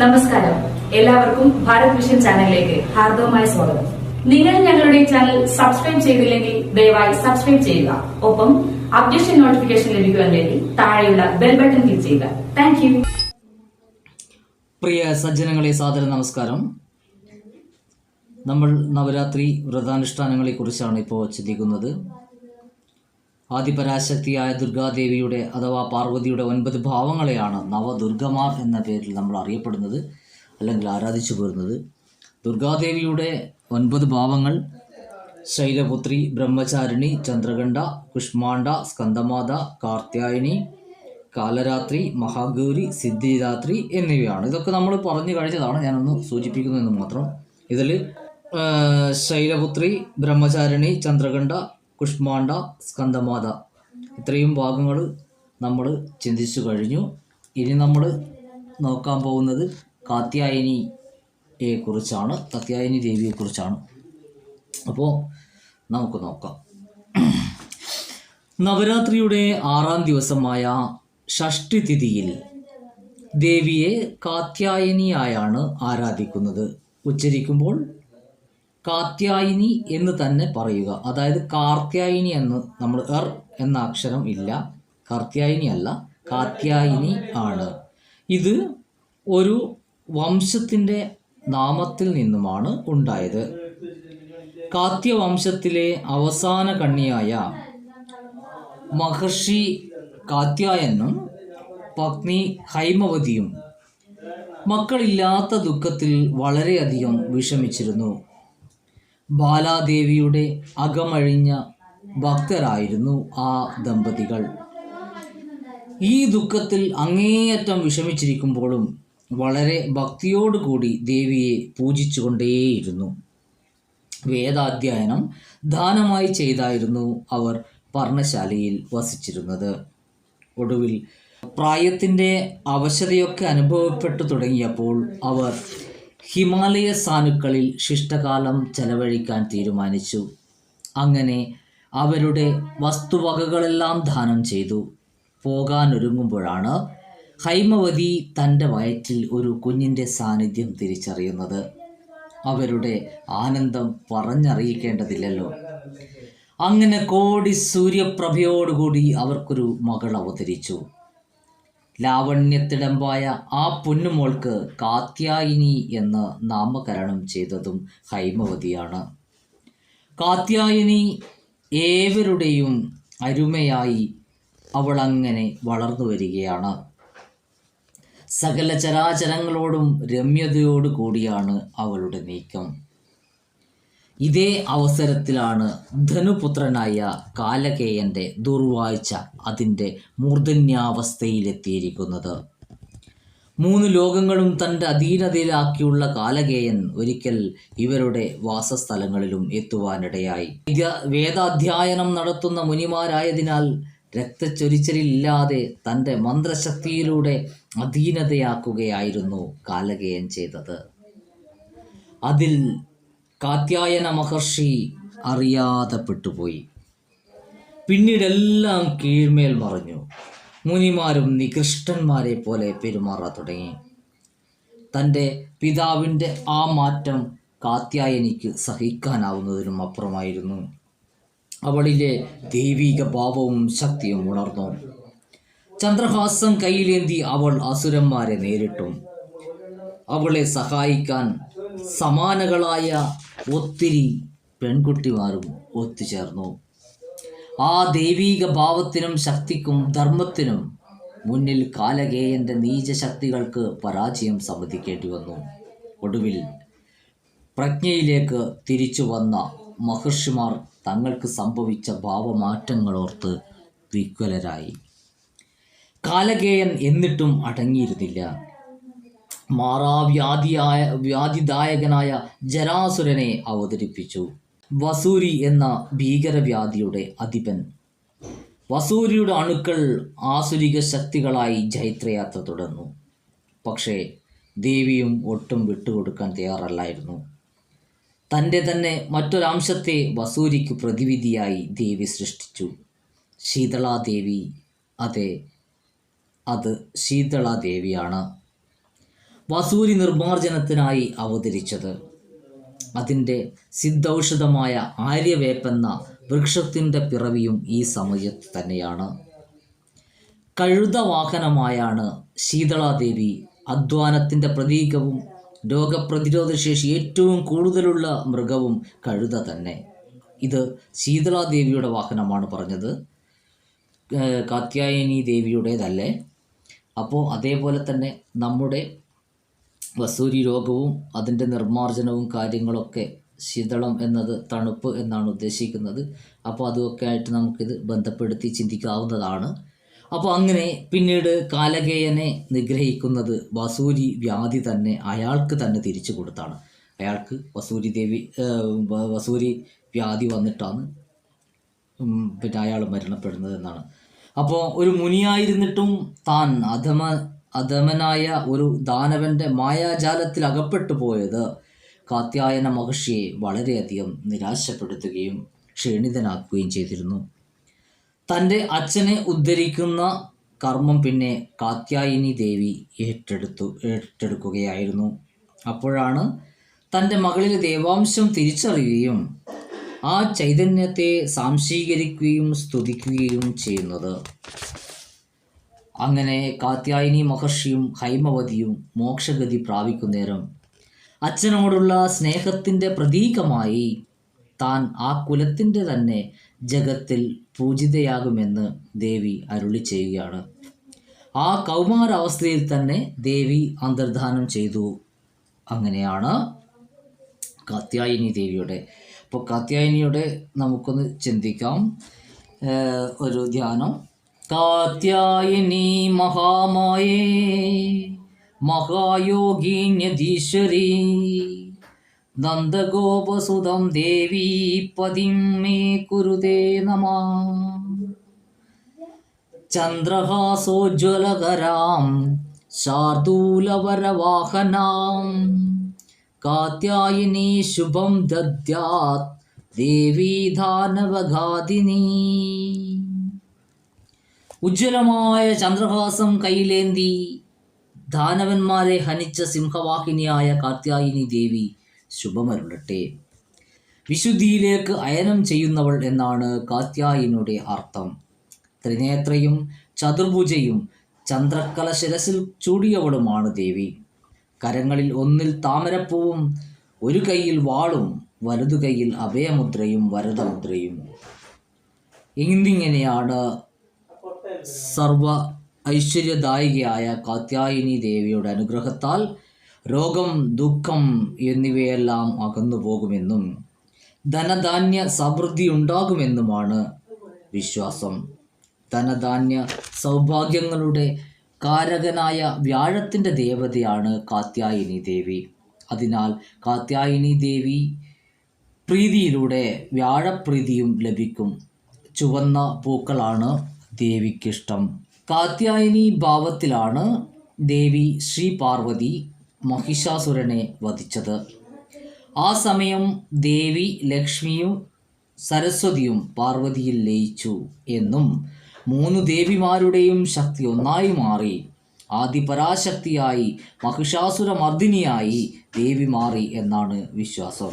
നമസ്കാരം. എല്ലാവർക്കും ഭാരത് വിഷൻ ചാനലിലേക്ക് ഹാർദവമായ സ്വാഗതം. നിങ്ങൾ ഞങ്ങളുടെ ചാനൽ സബ്സ്ക്രൈബ് ചെയ്തില്ലെങ്കിൽ ദയവായി സബ്സ്ക്രൈബ് ചെയ്യുക. ഒപ്പം അപ്ഡേഷൻ നോട്ടിഫിക്കേഷൻ ലഭിക്കുവാൻ വേണ്ടി താഴെയുള്ള ബെൽ ബട്ടൺ ക്ലിക്ക് ചെയ്യുക. താങ്ക് പ്രിയ സജ്ജനങ്ങളെ സാദര നമസ്കാരം. നമ്മൾ നവരാത്രി വ്രതാനുഷ്ഠാനങ്ങളെക്കുറിച്ചാണ് ഇപ്പോൾ ചിന്തിക്കുന്നത്. ആദിപരാശക്തിയായ ദുർഗാദേവിയുടെ അഥവാ പാർവതിയുടെ ഒൻപത് ഭാവങ്ങളെയാണ് നവദുർഗമാർ എന്ന പേരിൽ നമ്മൾ അറിയപ്പെടുന്നത് അല്ലെങ്കിൽ ആരാധിച്ചു പോരുന്നത്. ദുർഗാദേവിയുടെ ഒൻപത് ഭാവങ്ങൾ ശൈലപുത്രി ബ്രഹ്മചാരിണി ചന്ദ്രകണ്ഠ കുഷ്മാണ്ഡ സ്കന്ദമാത കാർത്യായനി കാലരാത്രി മഹാഗൗരി സിദ്ധിരാത്രി എന്നിവയാണ്. ഇതൊക്കെ നമ്മൾ പറഞ്ഞു കഴിഞ്ഞതാണ്. ഞാനൊന്ന് സൂചിപ്പിക്കുന്നു എന്ന് മാത്രം ഇതിൽ ശൈലപുത്രി ബ്രഹ്മചാരിണി ചന്ദ്രകണ്ഠ കുഷ്മാണ്ഡ സ്കന്ദമാത ഇത്രയും ഭാഗങ്ങൾ നമ്മൾ ചിന്തിച്ചു കഴിഞ്ഞു. ഇനി നമ്മൾ നോക്കാൻ പോകുന്നത് കാത്യായനിയെ കുറിച്ചാണ് കാത്യായനി ദേവിയെക്കുറിച്ചാണ്. അപ്പോൾ നമുക്ക് നോക്കാം. നവരാത്രിയുടെ ആറാം ദിവസമായ ഷഷ്ടി തിഥിയിൽ ദേവിയെ കാത്യായനിയായാണ് ആരാധിക്കുന്നത്. ഉച്ചരിക്കുമ്പോൾ കാത്യായിനി എന്ന് തന്നെ പറയുക. അതായത് കാർത്യായിനി എന്ന് നമ്മൾ എർ എന്ന അക്ഷരം ഇല്ല. കാർത്യായിനി അല്ല. കാത്യായിനി ആണ്. ഇത് ഒരു വംശത്തിന്റെ നാമത്തിൽ നിന്നുമാണ് ഉണ്ടായത്. കാത്യവംശത്തിലെ അവസാന കണ്ണിയായ മഹർഷി കാത്യായനും പത്നി ഹൈമവതിയും മക്കളില്ലാത്ത ദുഃഖത്തിൽ വളരെയധികം വിഷമിച്ചിരുന്നു. ബാലാദേവിയുടെ അകമഴിഞ്ഞ ഭക്തരായിരുന്നു ആ ദമ്പതികൾ. ഈ ദുഃഖത്തിൽ അങ്ങേയറ്റം വിഷമിച്ചിരിക്കുമ്പോഴും വളരെ ഭക്തിയോടുകൂടി ദേവിയെ പൂജിച്ചുകൊണ്ടേയിരുന്നു. വേദാധ്യയനം ദാനമായി ചെയ്തായിരുന്നു അവർ പർണശാലയിൽ വസിച്ചിരുന്നത്. ഒടുവിൽ പ്രായത്തിന്റെ അവശതയൊക്കെ അനുഭവപ്പെട്ടു തുടങ്ങിയപ്പോൾ അവർ ഹിമാലയ സാനുക്കളിൽ ശിഷ്ടകാലം ചെലവഴിക്കാൻ തീരുമാനിച്ചു. അങ്ങനെ അവരുടെ വസ്തുവകകളെല്ലാം ദാനം ചെയ്തു. പോകാനൊരുങ്ങുമ്പോഴാണ് ഹൈമവതി തന്റെ വയറ്റിൽ ഒരു കുഞ്ഞിന്റെ സാന്നിധ്യം തിരിച്ചറിയുന്നത്. അവരുടെ ആനന്ദം പറഞ്ഞറിയിക്കേണ്ടതില്ലല്ലോ. അങ്ങനെ കോടി സൂര്യപ്രഭയോടുകൂടി അവർക്കൊരു മകൾ അവതരിച്ചു. ലാവണ്യത്തിടമ്പായ ആ പൊന്നുമോൾക്ക് കാത്യായിനി എന്ന് നാമകരണം ചെയ്തതും ഹൈമവതിയാണ്. കാത്യായിനി ഏവരുടെയും അരുമയായി അവൾ അങ്ങനെ വളർന്നു വരികയാണ്. സകല ചരാചരങ്ങളോടും രമ്യതയോടു കൂടിയാണ് അവളുടെ നീക്കം. ഇതേ അവസരത്തിലാണ് ധനുപുത്രനായ കാലകേയന്റെ ദുർവാഴ്ച അതിന്റെ മൂർധന്യാവസ്ഥയിലെത്തിയിരിക്കുന്നത്. മൂന്ന് ലോകങ്ങളും തന്റെ അധീനതയിലാക്കിയുള്ള കാലകേയൻ ഒരിക്കൽ ഇവരുടെ വാസസ്ഥലങ്ങളിലും എത്തുവാനിടയായി. വേദാധ്യയനം നടത്തുന്ന മുനിമാരായതിനാൽ രക്തച്ചൊരിച്ചിലില്ലാതെ തന്റെ മന്ത്രശക്തിയിലൂടെ അധീനതയാക്കുകയായിരുന്നു കാലകേയൻ ചെയ്തത്. അതിൽ കാത്യായന മഹർഷി അറിയാതെ പെട്ടുപോയി. പിന്നീടെല്ലാം കീഴ്മേൽ മറിഞ്ഞു. മുനിമാരും നികൃഷ്ടന്മാരെ പോലെ പെരുമാറാൻ തുടങ്ങി. തന്റെ പിതാവിന്റെ ആ മാറ്റം കാത്യായനിക്ക് സഹിക്കാനാവുന്നതിനും അപ്പുറമായിരുന്നു. അവളിലെ ദൈവിക ഭാവവും ശക്തിയും ഉണർന്നു. ചന്ദ്രഹാസം കയ്യിലേന്തി അവൾ അസുരന്മാരെ നേരിട്ടു. അവളെ സഹായിക്കാൻ സമാനകളായ ഒത്തിരി പെൺകുട്ടിമാരും ഒത്തുചേർന്നു. ആ ദൈവീക ഭാവത്തിനും ശക്തിക്കും ധർമ്മത്തിനും മുന്നിൽ കാലകേയന്റെ നീചശക്തികൾക്ക് പരാജയം സമ്മതിക്കേണ്ടി വന്നു. ഒടുവിൽ പ്രജ്ഞയിലേക്ക് തിരിച്ചു വന്ന മഹർഷിമാർ തങ്ങൾക്ക് സംഭവിച്ച ഭാവമാറ്റങ്ങളോർത്ത് വിക്വലരായി കാലകേയൻ എന്നിട്ടും അടങ്ങിയിരുന്നില്ല. മാറാവ്യാധിയായ വ്യാധിദായകനായ ജരാസുരനെ അവതരിപ്പിച്ചു. വസൂരി എന്ന ഭീകരവ്യാധിയുടെ അധിപൻ. വസൂരിയുടെ അണുക്കൾ ആസുരിക ശക്തികളായി ജൈത്രയാത്ര തുടർന്നു. പക്ഷേ ദേവിയും ഒട്ടും വിട്ടുകൊടുക്കാൻ തയ്യാറല്ലായിരുന്നു. തന്റെ തന്നെ മറ്റൊരംശത്തെ വസൂരിക്ക് പ്രതിവിധിയായി ദേവി സൃഷ്ടിച്ചു. ശീതളാദേവി. അതെ അത് ശീതളാദേവിയാണ്. വസൂരി നിർമ്മാർജനത്തിനായി അവതരിച്ചത്. അതിന്റെ സിദ്ധൌഷധമായ ആര്യവേപ്പെന്ന വൃക്ഷത്തിന്റെ പിറവിയും ഈ സമയത്ത് തന്നെയാണ്. കഴുത കഴുതവാഹനമായാണ് ശീതളാദേവി അധ്വാനത്തിന്റെ പ്രതീകവും രോഗപ്രതിരോധ ശേഷി ഏറ്റവും കൂടുതലുള്ള മൃഗവും കഴുത തന്നെ. ഇത് ശീതളാദേവിയുടെ വാഹനമാണ് പറഞ്ഞത്. കാത്യായനി ദേവിയുടേതല്ലേ അപ്പോൾ അതേപോലെ തന്നെ നമ്മുടെ വസൂരി രോഗവും അതിന്റെ നിർമ്മാർജനവും കാര്യങ്ങളൊക്കെ ശീതളം എന്നത് തണുപ്പ് എന്നാണ് ഉദ്ദേശിക്കുന്നത്. അപ്പോൾ അതൊക്കെ ആയിട്ട് നമുക്കിത് ബന്ധപ്പെടുത്തി ചിന്തിക്കാവുന്നതാണ്. അപ്പോൾ അങ്ങനെ പിന്നീട് കാലകേയനെ നിഗ്രഹിക്കുന്നത് വസൂരി വ്യാധി തന്നെ അയാൾക്ക് തന്നെ തിരിച്ചു കൊടുത്താണ്. അയാൾക്ക് വസൂരി ദേവി വസൂരി വ്യാധി വന്നിട്ടാണ് പിന്നെ അയാൾ മരണപ്പെടുന്നത് എന്നാണ്. അപ്പോൾ ഒരു മുനിയായിരുന്നിട്ടും താൻ അധമ അധമനായ ഒരു ദാനവന്റെ മായാജാലത്തിൽ അകപ്പെട്ടു പോയത് കാത്യായന മഹർഷിയെ വളരെയധികം നിരാശപ്പെടുത്തുകയും ക്ഷീണിതനാക്കുകയും ചെയ്തിരുന്നു. തന്റെ അച്ഛനെ ഉദ്ധരിക്കുന്ന കർമ്മം പിന്നെ കാത്യായനി ദേവി ഏറ്റെടുത്തു ഏറ്റെടുക്കുകയായിരുന്നു. അപ്പോഴാണ് തന്റെ മകളിലെ ദേവാംശം തിരിച്ചറിയുകയും ആ ചൈതന്യത്തെ സാംശീകരിക്കുകയും സ്തുതിക്കുകയും ചെയ്യുന്നത്. അങ്ങനെ കാത്യായനി മഹർഷിയും ഹൈമവതിയും മോക്ഷഗതി പ്രാപിക്കുന്നേരം അച്ഛനോടുള്ള സ്നേഹത്തിന്റെ പ്രതീകമായി താൻ ആ കുലത്തിന്റെ തന്നെ ജഗത്തിൽ പൂജിതയാകുമെന്ന് ദേവി അരുളി ചെയ്യുകയാണ്. ആ കൗമാരാവസ്ഥയിൽ തന്നെ ദേവി അന്തർധാനം ചെയ്തു. അങ്ങനെയാണ് കാത്യായനി ദേവിയുടെ. അപ്പോൾ കാത്യായനിയുടെ നമുക്കൊന്ന് ചിന്തിക്കാം. ഒരു ധ്യാനം. കാത്യായനി മഹാമായേ മഹായോഗീന്യധീശ്വരി നന്ദഗോപസുതം ദേവി പതിം മേ കുരുതേ നമ. ചന്ദ്രഹാസോജ്വലകരാം ശാർദൂലവരവാഹനാം കാത്യായനി ശുഭം ദദ്യാത് ദേവീ ദാനവഘാതിനി ഉജ്ജ്വലമായ ചന്ദ്രഹാസം കയ്യിലേന്തി ദാനവന്മാരെ ഹനിച്ച സിംഹവാഹിനിയായ കാത്യായനി ദേവി ശുഭമരുളട്ടെ. വിശുദ്ധിയിലേക്ക് അയനം ചെയ്യുന്നവൾ എന്നാണ് കാത്യായനിയുടെ അർത്ഥം. ത്രിനേത്രയും ചതുർഭുജയും ചന്ദ്രക്കല ശിരസിൽ ചൂടിയവളുമാണ് ദേവി. കരങ്ങളിൽ ഒന്നിൽ താമരപ്പൂവും ഒരു കൈയിൽ വാളും വലതു കൈയിൽ അഭയമുദ്രയും വരദമുദ്രയും. എന്നിങ്ങനെയാണ് സർവ ഐശ്വര്യദായികയായ കാത്യായിനി ദേവിയുടെ അനുഗ്രഹത്താൽ രോഗം ദുഃഖം എന്നിവയെല്ലാം അകന്നു പോകുമെന്നും ധനധാന്യ സമൃദ്ധി ഉണ്ടാകുമെന്നുമാണ് വിശ്വാസം. ധനധാന്യ സൗഭാഗ്യങ്ങളുടെ കാരകനായ വ്യാഴത്തിന്റെ ദേവതയാണ് കാത്യായിനി ദേവി. അതിനാൽ കാത്യായിനി ദേവി പ്രീതിയിലൂടെ വ്യാഴപ്രീതിയും ലഭിക്കും. ചുവന്ന പൂക്കളാണ് ദേവിക്കിഷ്ടം. കാത്യായനി ഭാവത്തിലാണ് ദേവി ശ്രീ പാർവതി മഹിഷാസുരനെ വധിച്ചത്. ആ സമയം ദേവി ലക്ഷ്മിയും സരസ്വതിയും പാർവതിയിൽ ലയിച്ചു എന്നും മൂന്ന് ദേവിമാരുടെയും ശക്തി ഒന്നായി മാറി. ആദിപരാശക്തിയായി മഹിഷാസുരമർദ്ദിനിയായി ദേവി മാറി എന്നാണ് വിശ്വാസം.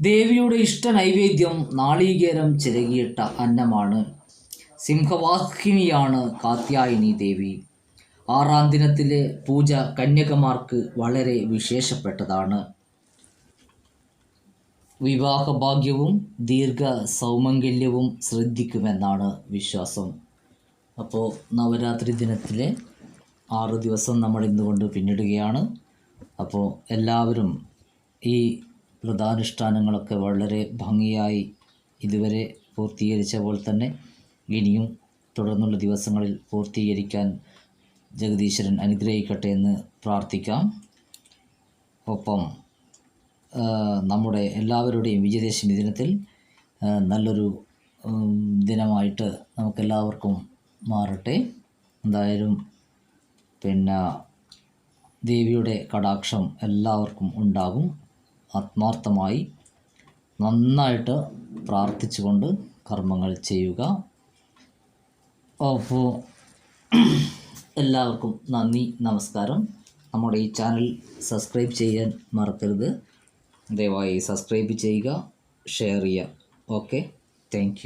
ദേവിയുടെ ഇഷ്ട നൈവേദ്യം നാളീകേരം ചിരകിയിട്ട അന്നമാണ്. സിംഹവാഹിനിയാണ് കാത്യായനി ദേവി. ആറാം ദിനത്തിലെ പൂജ കന്യകമാർക്ക് വളരെ വിശേഷപ്പെട്ടതാണ്. വിവാഹഭാഗ്യവും ദീർഘ സൗമംഗല്യവും ശ്രദ്ധിക്കുമെന്നാണ് വിശ്വാസം. അപ്പോൾ നവരാത്രി ദിനത്തിലെ ആറ് ദിവസം നമ്മൾ ഇന്നുകൊണ്ട് പിന്നിടുകയാണ്. അപ്പോൾ എല്ലാവരും ഈ വ്രതാനുഷ്ഠാനങ്ങളൊക്കെ വളരെ ഭംഗിയായി ഇതുവരെ പൂർത്തീകരിച്ച പോലെ തന്നെ ഇനിയും തുടർന്നുള്ള ദിവസങ്ങളിൽ പൂർത്തീകരിക്കാൻ ജഗദീശ്വരൻ അനുഗ്രഹിക്കട്ടെ എന്ന് പ്രാർത്ഥിക്കാം. ഒപ്പം നമ്മുടെ എല്ലാവരുടെയും വിജയദശമി ദിനത്തിൽ നല്ലൊരു ദിനമായിട്ട് നമുക്കെല്ലാവർക്കും മാറട്ടെ. എന്തായാലും പിന്നെ ദേവിയുടെ കടാക്ഷം എല്ലാവർക്കും ഉണ്ടാകും. ആത്മാർത്ഥമായി നന്നായിട്ട് പ്രാർത്ഥിച്ചുകൊണ്ട് കർമ്മങ്ങൾ ചെയ്യുക. അപ്പോൾ എല്ലാവർക്കും നന്ദി നമസ്കാരം. നമ്മുടെ ഈ ചാനൽ സബ്സ്ക്രൈബ് ചെയ്യാൻ മറക്കരുത്. ദയവായി സബ്സ്ക്രൈബ് ചെയ്യുക ഷെയർ ചെയ്യുക. ഓക്കെ. താങ്ക്